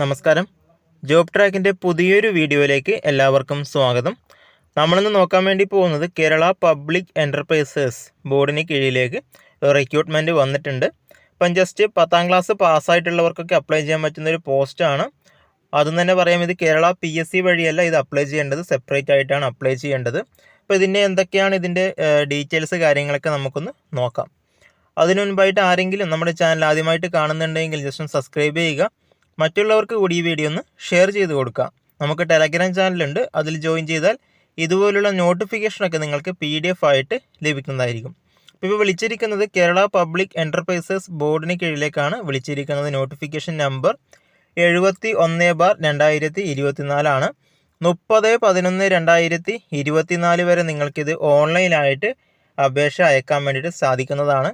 നമസ്കാരം. ജോബ് ട്രാക്കിന്റെ പുതിയൊരു വീഡിയോയിലേക്ക് എല്ലാവർക്കും സ്വാഗതം. നമ്മളിന്ന് നോക്കാൻ വേണ്ടി പോകുന്നത് കേരള പബ്ലിക് എന്റർപ്രൈസസ് ബോർഡിന് കീഴിലേക്ക് റിക്രൂട്ട്മെന്റ് വന്നിട്ടുണ്ട്. ഇപ്പം ജസ്റ്റ് പത്താം ക്ലാസ് പാസ്സായിട്ടുള്ളവർക്കൊക്കെ അപ്ലൈ ചെയ്യാൻ പറ്റുന്ന ഒരു പോസ്റ്റാണ് അതും തന്നെ പറയാം ഇത് കേരള പി എസ് സി വഴിയല്ല ഇത് അപ്ലൈ ചെയ്യേണ്ടത് സെപ്പറേറ്റ് ആയിട്ടാണ് അപ്ലൈ ചെയ്യേണ്ടത്. അപ്പോൾ ഇതിന്റെ എന്തൊക്കെയാണ് ഇതിന്റെ ഡീറ്റെയിൽസ് കാര്യങ്ങളൊക്കെ നമുക്കൊന്ന് നോക്കാം. അതിനു മുൻപായിട്ട് ആരെങ്കിലും നമ്മുടെ ചാനൽ ആദ്യമായിട്ട് കാണുന്നുണ്ടെങ്കിൽ ജസ്റ്റ് ഒന്ന് സബ്സ്ക്രൈബ് ചെയ്യുക. മറ്റുള്ളവർക്ക് കൂടി ഈ വീഡിയോ ഒന്ന് ഷെയർ ചെയ്ത് കൊടുക്കുക നമുക്ക് ടെലഗ്രാം ചാനലുണ്ട് അതിൽ ജോയിൻ ചെയ്താൽ ഇതുപോലുള്ള നോട്ടിഫിക്കേഷനൊക്കെ നിങ്ങൾക്ക് പി ഡി എഫ് ആയിട്ട് ലഭിക്കുന്നതായിരിക്കും. ഇപ്പോൾ വിളിച്ചിരിക്കുന്നത് കേരള പബ്ലിക് എന്റർപ്രൈസസ് ബോർഡിന് കീഴിലേക്കാണ് വിളിച്ചിരിക്കുന്നത്. നോട്ടിഫിക്കേഷൻ നമ്പർ എഴുപത്തി ഒന്ന് ബാർ രണ്ടായിരത്തി ഇരുപത്തിനാലാണ് മുപ്പത് പതിനൊന്ന് രണ്ടായിരത്തി ഇരുപത്തിനാല് വരെ നിങ്ങൾക്കിത് ഓൺലൈനായിട്ട് അപേക്ഷ അയക്കാൻ വേണ്ടിയിട്ട് സാധിക്കുന്നതാണ്.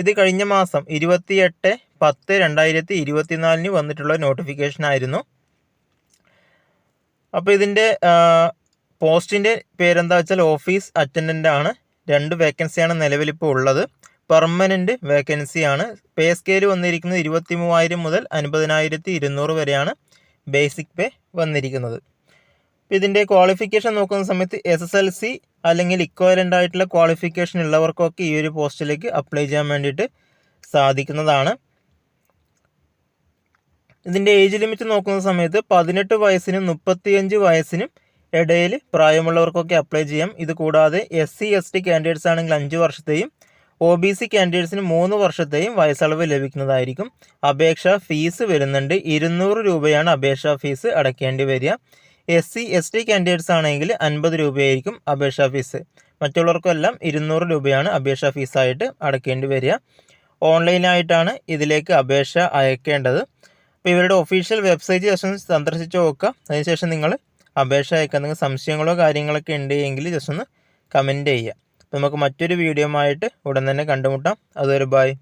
ഇത് കഴിഞ്ഞ മാസം ഇരുപത്തിയെട്ട് പത്ത് രണ്ടായിരത്തി ഇരുപത്തിനാലിന് വന്നിട്ടുള്ള നോട്ടിഫിക്കേഷൻ ആയിരുന്നു. അപ്പോൾ ഇതിന്റെ പോസ്റ്റിന്റെ പേരെന്താ വെച്ചാൽ ഓഫീസ് അറ്റൻഡന്റ് ആണ്. രണ്ട് വേക്കൻസിയാണ് നിലവിലിപ്പോൾ ഉള്ളത്. പെർമനന്റ് വേക്കൻസിയാണ് പേ സ്കെയിൽ വന്നിരിക്കുന്നത് ഇരുപത്തി മൂവായിരം മുതൽ അൻപതിനായിരത്തി ഇരുന്നൂറ് വരെയാണ് ബേസിക് പേ വന്നിരിക്കുന്നത്. ഇതിന്റെ ക്വാളിഫിക്കേഷൻ നോക്കുന്ന സമയത്ത് എസ് എസ് എൽ സി അല്ലെങ്കിൽ ഇക്വലന്റ് ആയിട്ടുള്ള ക്വാളിഫിക്കേഷൻ ഉള്ളവർക്കൊക്കെ ഈ ഒരു പോസ്റ്റിലേക്ക് അപ്ലൈ ചെയ്യാൻ വേണ്ടിയിട്ട് സാധിക്കുന്നതാണ്. ഇതിന്റെ ഏജ് ലിമിറ്റ് നോക്കുന്ന സമയത്ത് പതിനെട്ട് വയസ്സിനും മുപ്പത്തിയഞ്ച് വയസ്സിനും ഇടയിൽ പ്രായമുള്ളവർക്കൊക്കെ അപ്ലൈ ചെയ്യാം. ഇത് കൂടാതെ S C S T candidates ആണെങ്കിൽ അഞ്ച് വർഷത്തെയും ഒ ബി സി കാൻഡിഡേറ്റ്സിന് മൂന്ന് വർഷത്തെയും വയസ്സളവ് ലഭിക്കുന്നതായിരിക്കും. അപേക്ഷാ ഫീസ് വരുന്നുണ്ട്. ഇരുന്നൂറ് രൂപയാണ് അപേക്ഷാ ഫീസ് അടയ്ക്കേണ്ടി വരിക. S C S T candidates ആണെങ്കിൽ അൻപത് രൂപയായിരിക്കും അപേക്ഷാ ഫീസ് മറ്റുള്ളവർക്കെല്ലാം ഇരുന്നൂറ് രൂപയാണ് അപേക്ഷാ ഫീസായിട്ട് അടയ്ക്കേണ്ടി വരിക. ഓൺലൈനായിട്ടാണ് ഇതിലേക്ക് അപേക്ഷ അയക്കേണ്ടത്. അപ്പോൾ ഇവരുടെ ഒഫീഷ്യൽ വെബ്സൈറ്റ് ജസ്റ്റ് ഒന്ന് സന്ദർശിച്ച് നോക്കുക. അതിനുശേഷം നിങ്ങൾ അപേക്ഷ അയക്കുക. നിങ്ങൾക്ക് സംശയങ്ങളോ കാര്യങ്ങളൊക്കെ ഉണ്ട് എങ്കിൽ ജസ്റ്റ് ഒന്ന് കമന്റ് ചെയ്യുക. നമുക്ക് മറ്റൊരു വീഡിയോ ആയിട്ട് ഉടൻ തന്നെ കണ്ടുമുട്ടാം. അതുവരെ ബായ്